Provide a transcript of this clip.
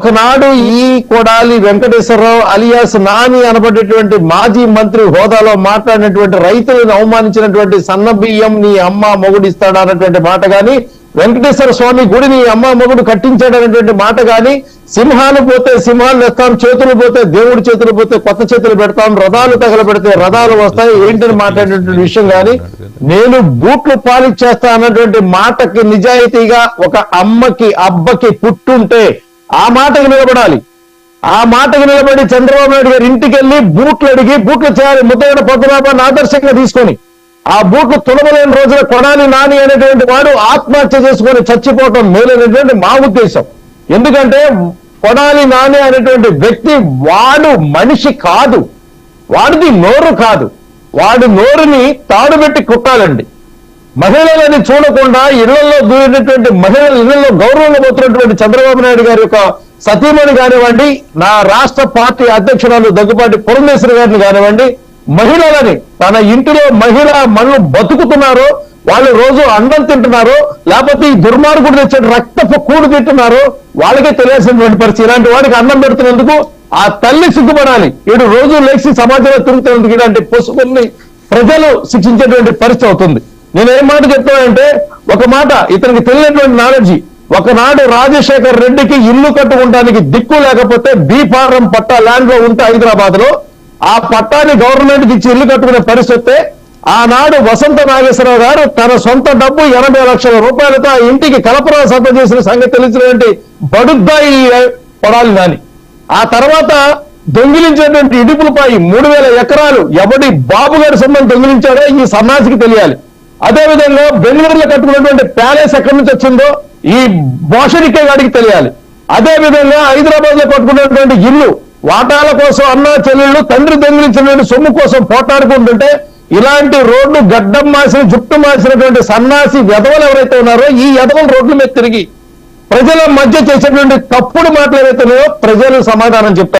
ఒకనాడు ఈ కొడాలి వెంకటేశ్వరరావు అలియాస్ నాని అనబడేటువంటి మాజీ మంత్రి హోదాలో మాట్లాడినటువంటి రైతులను అవమానించినటువంటి సన్న బియ్యం నీ అమ్మ మొగుడిస్తాడు అన్నటువంటి మాట గాని వెంకటేశ్వర స్వామి గుడి నీ అమ్మ మొగుడు కట్టించాడనేటువంటి మాట గాని సింహాలు పోతే సింహాలు తెస్తాం చేతులు పోతే దేవుడి చేతులు పోతే కొత్త చేతులు పెడతాం రథాలు తగలబెడితే రథాలు వస్తాయి ఏంటని మాట్లాడేటువంటి విషయం గాని నేను బూట్లు పాలిచ్చేస్తా అన్నటువంటి మాటకి నిజాయితీగా ఒక అమ్మకి అబ్బకి పుట్టుంటే ఆ మాటకి నిలబడాలి. ఆ మాటకు నిలబడి చంద్రబాబు నాయుడు గారి ఇంటికి వెళ్ళి బూట్లు అడిగి బూట్లు చేయాలి. ముద్దగడ పొద్దుబాబాన్ని ఆదర్శంగా తీసుకొని ఆ బూట్లు తులమలేని రోజున కొనాలి నాని అనేటువంటి వాడు ఆత్మహత్య చేసుకొని చచ్చిపోవటం మేలైనటువంటి మా ఉద్దేశం. ఎందుకంటే కొడాలి నాని అనేటువంటి వ్యక్తి వాడు మనిషి కాదు. వాడిది నోరు కాదు. వాడి నోరుని తాడు పెట్టి కుట్టాలండి. మహిళలని చూడకుండా ఇళ్ళలో దూరినటువంటి మహిళలు ఇళ్ళలో గౌరవంగా పోతున్నటువంటి చంద్రబాబు నాయుడు గారి యొక్క సతీమణి కానివ్వండి నా రాష్ట్ర పార్టీ అధ్యక్షురాలు దగ్గుపాటి పురంధేశ్వరి గారిని కానివ్వండి మహిళలని తన ఇంటిలో మహిళ మనులు బతుకుతున్నారో వాళ్ళు రోజు అన్నం తింటున్నారు లేకపోతే ఈ దుర్మార్గుడు తెచ్చే రక్తపు కూడు తింటున్నారు వాళ్ళకే తెలియాల్సినటువంటి పరిస్థితి. ఇలాంటి వాడికి అన్నం పెడుతున్నందుకు ఆ తల్లి సిగ్గుపడాలి. ఏడు రోజు లేచి సమాజంలో తిరుగుతున్నందుకు ఇలాంటి పశువుల్ని ప్రజలు శిక్షించేటువంటి పరిస్థితి అవుతుంది. నేను ఏం మాట చెప్తానంటే ఒక మాట ఇతనికి తెలియనటువంటి నాలెడ్జి. ఒకనాడు రాజశేఖర్ రెడ్డికి ఇల్లు కట్టుకుంటానికి దిక్కు లేకపోతే బీఫారం పట్టా ల్యాండ్లో ఉంటే హైదరాబాద్లో ఆ పట్టాన్ని గవర్నమెంట్కి ఇచ్చి ఇల్లు కట్టుకునే పరిస్థితి ఆనాడు వసంత నాగేశ్వరరావు గారు తన సొంత డబ్బు ఎనభై లక్షల రూపాయలతో ఆ ఇంటికి కలపరా సభ చేసిన సంగతి తెలిసినటువంటి బడుద్దాయి పడాలి నాని. ఆ తర్వాత దొంగిలించేటువంటి ఇడుపులపై మూడు వేల ఎకరాలు ఎవడి బాబు గారి సొమ్మని దొంగిలించాడో ఈ సన్నాసికి తెలియాలి. అదే విధంగా బెంగళూరులో కట్టుకున్నటువంటి ప్యాలెస్ ఎక్కడి నుంచి వచ్చిందో ఈ బోషరికే గాడికి తెలియాలి. అదే విధంగా హైదరాబాద్లో కట్టుకున్నటువంటి ఇల్లు వాటాల కోసం అన్న చెల్లెళ్ళు తండ్రి దొంగిలించినటువంటి సొమ్ము కోసం పోటాడుకుంటుంటే ఇలాంటి రోడ్లు గడ్డం మాసిన జుట్టు మాసినటువంటి సన్నాసి వెధవలు ఎవరైతే ఉన్నారో ఈ ఎదవల రోడ్ల మీద తిరిగి ప్రజల మధ్య చేసేటువంటి తప్పుడు మాటలు ఏవైతే ఉన్నాయో ప్రజలు సమాధానం చెప్తారు.